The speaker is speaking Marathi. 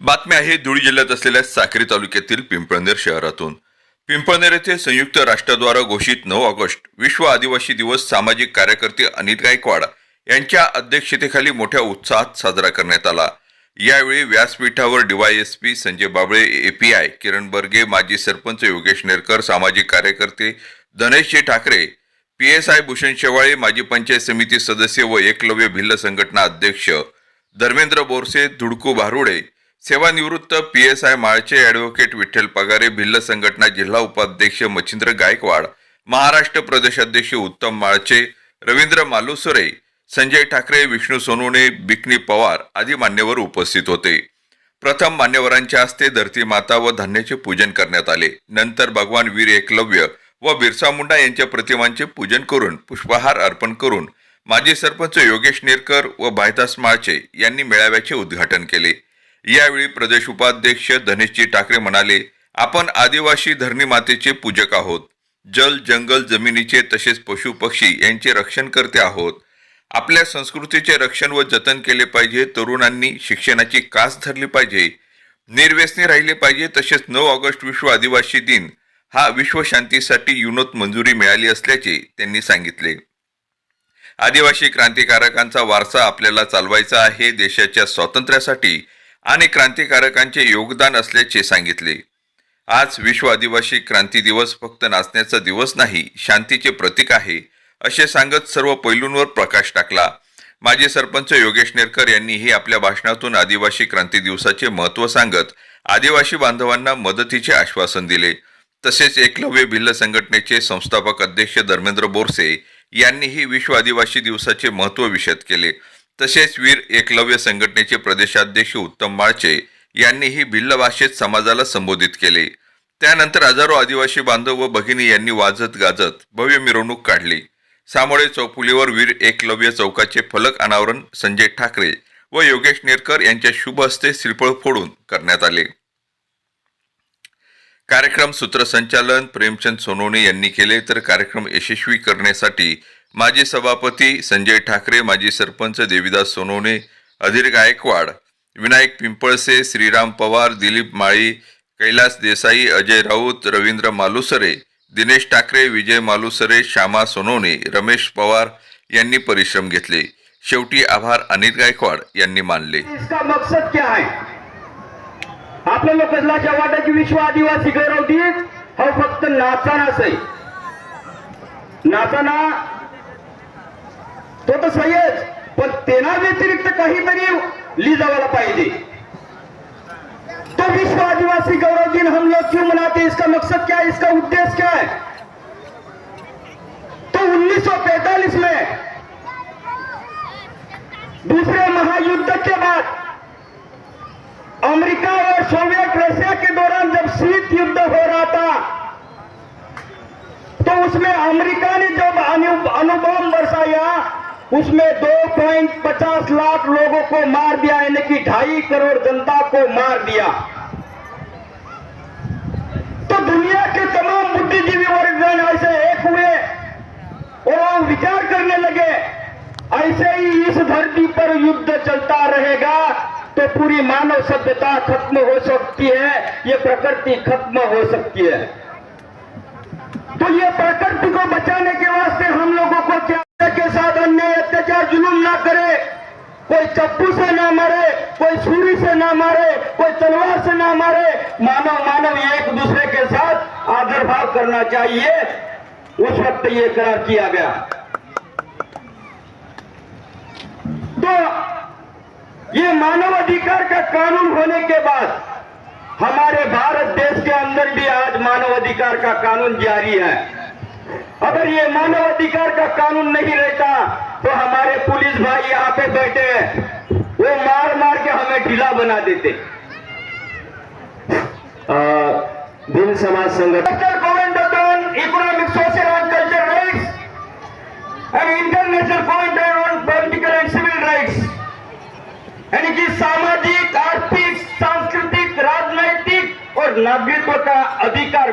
आहे धुळे जिल्ह्यात असलेल्या साक्री तालुक्यातील पिंपळनेर शहरातून. पिंपळनेर येथे संयुक्त राष्ट्राद्वारा घोषित नऊ ऑगस्ट विश्व आदिवासी दिवस सामाजिक कार्यकर्ते अनिल गायकवाड यांच्या अध्यक्षतेखाली मोठ्या उत्साहात साजरा करण्यात आला. यावेळी व्यासपीठावर डीवायएसपी संजय बाबळे एपीआय किरण बर्गे माजी सरपंच योगेश नेरकर सामाजिक कार्यकर्ते Dhaneshji Thackeray P S I Bhushan Shewale माजी पंचायत समिती सदस्य व एकलव्य भिल्ल संघटना अध्यक्ष धर्मेंद्र बोरसे धुडकू भारुडे सेवानिवृत्त P S I Malche advocate Vitthal Pagare Bhil संघटना जिल्हा उपाध्यक्ष मच्छिंद्र गायकवाड महाराष्ट्र प्रदेशाध्यक्ष उत्तम माळचे रवींद्र मालुसरे संजय ठाकरे विष्णू सोनवणे बिकनी पवार आदी मान्यवर उपस्थित होते. प्रथम मान्यवरांच्या हस्ते धरती माता व धान्याचे पूजन करण्यात आले. नंतर भगवान वीर एकलव्य व बिरसा मुंडा यांच्या प्रतिमांचे पूजन करून पुष्पहार अर्पण करून माजी सरपंच योगेश नेरकर व भायदास माळचे यांनी मेळाव्याचे उद्घाटन केले. यावेळी प्रदेश उपाध्यक्ष धनेशजी ठाकरे म्हणाले आपण आदिवासी धरणी मातेचे पूजक आहोत. जल जंगल जमिनीचे तसेच पशु पक्षी यांचे रक्षण करते आहोत. आपल्या संस्कृतीचे रक्षण व जतन केले पाहिजे. तरुणांनी शिक्षणाची कास धरली पाहिजे. निर्व्यसनी राहिले पाहिजे. तसेच नऊ ऑगस्ट विश्व आदिवासी दिन. हा विश्व शांतीसाठी युनोत मंजुरी मिळाली असल्याचे त्यांनी सांगितले. आदिवासी क्रांतिकारकांचा वारसा आपल्याला चालवायचा आहे. देशाच्या स्वातंत्र्यासाठी आणि क्रांतिकारकांचे योगदान असल्याचे सांगितले. आज विश्व आदिवासी क्रांती दिवस फक्त नाचण्याचा दिवस नाही शांतीचे प्रतीक आहे असे सांगत सर्व पैलूंवर प्रकाश टाकला. माजी सरपंच योगेश नेरकर यांनीही आपल्या भाषणातून आदिवासी क्रांती दिवसाचे महत्त्व सांगत आदिवासी बांधवांना मदतीचे आश्वासन दिले. तसेच एकलव्य भिल्ल संघटनेचे संस्थापक अध्यक्ष धर्मेंद्र बोरसे यांनीही विश्व आदिवासी दिवसाचे महत्त्व विशद केले. तसेच वीर एकलव्य संघटनेचे प्रदेशाध्यक्ष उत्तम माळचे यांनीही भिल्ल भाषेत समाजाला संबोधित केले. त्यानंतर हजारो आदिवासी बांधव व भगिनी यांनी वाजत गाजत भव्य मिरवणूक काढली. सामोळे चौफुलीवर वीर एकलव्य चौकाचे फलक अनावरण संजय ठाकरे व योगेश नेरकर यांच्या शुभ हस्ते श्रीफळ फोडून करण्यात आले. कार्यक्रम सूत्रसंचालन प्रेमचंद सोनवणे यांनी केले तर कार्यक्रम यशस्वी करण्यासाठी माजी सभापती संजय ठाकरे माजी सरपंच देविदास सोनवणे अधीर गायकवाड विनायक पिंपळसे श्रीराम पवार दिलीप माळी कैलास देसाई अजय राऊत रवींद्र मालुसरे दिनेश ठाकरे विजय मालुसरे श्यामा सोनवणे रमेश पवार यांनी परिश्रम घेतले. शेवटी आभार अनिल गायकवाड यांनी मानले. इसका मकसद क्या है? आपल्या लोकांच्या वाटाची विश्व आदिवासी गौरव दिन हा फक्त नाचानाच आहे नाचाना तो तर सहीच पण तेना व्यतिरिक्त काहीतरी लिजावायला पाहिजे. तो विश्व आदिवासी गौरव दिन हम लोग क्यों मनाते? हैं इसका मकसद क्या है? इसका उद्देश्य क्या है? तो 1945 में दूसरे महायुद्ध के बाद अमेरिका और सोवियत रशिया के दौरान जब शीत युद्ध हो रहा था तो उसमें अमेरिका ने जब अनु- अणुबॉम्ब बरसाया उसमें 2.50 लाख लोगों को मार दिया, यानी कि ढाई करोड़ जनता को मार दिया। तो दुनिया के तमाम बुद्धिजीवी वर्गजन ऐसे एक हुए और विचार करने लगे, ऐसे ही इस धरती पर युद्ध चलता रहेगा तो पूरी मानव सभ्यता खत्म हो सकती है, ये प्रकृति खत्म हो सकती है। तो ये प्रकृति को बचाने के वास्ते हम लोगों को क्या के साथ अन्याय अत्याचार जुलूम ना करे कोई चप्पू से ना मारे, कोई छुरी से ना मारे, कोई तलवार से ना मारे। मानव मानव एक दूसरे के साथ आदर भाव करना चाहिए। उस वक्त ये करार किया गया। तो ये मानव अधिकार का कानून होने के बाद हमारे भारत देश के अंदर भी आज मानव अधिकार का कानून जारी है। अगर ये मानव अधिकार का कानून नहीं रहता तो हमारे पुलिस भाई यहाँ पे बैठे हैं वो मार मार के हमें ढीला बना देते भिल समाज Dr. Comment on economic, social and cultural rights and international comment on political and civil यानी कि सामाजिक आर्थिक सांस्कृतिक राजनैतिक और नागरिकों का अधिकार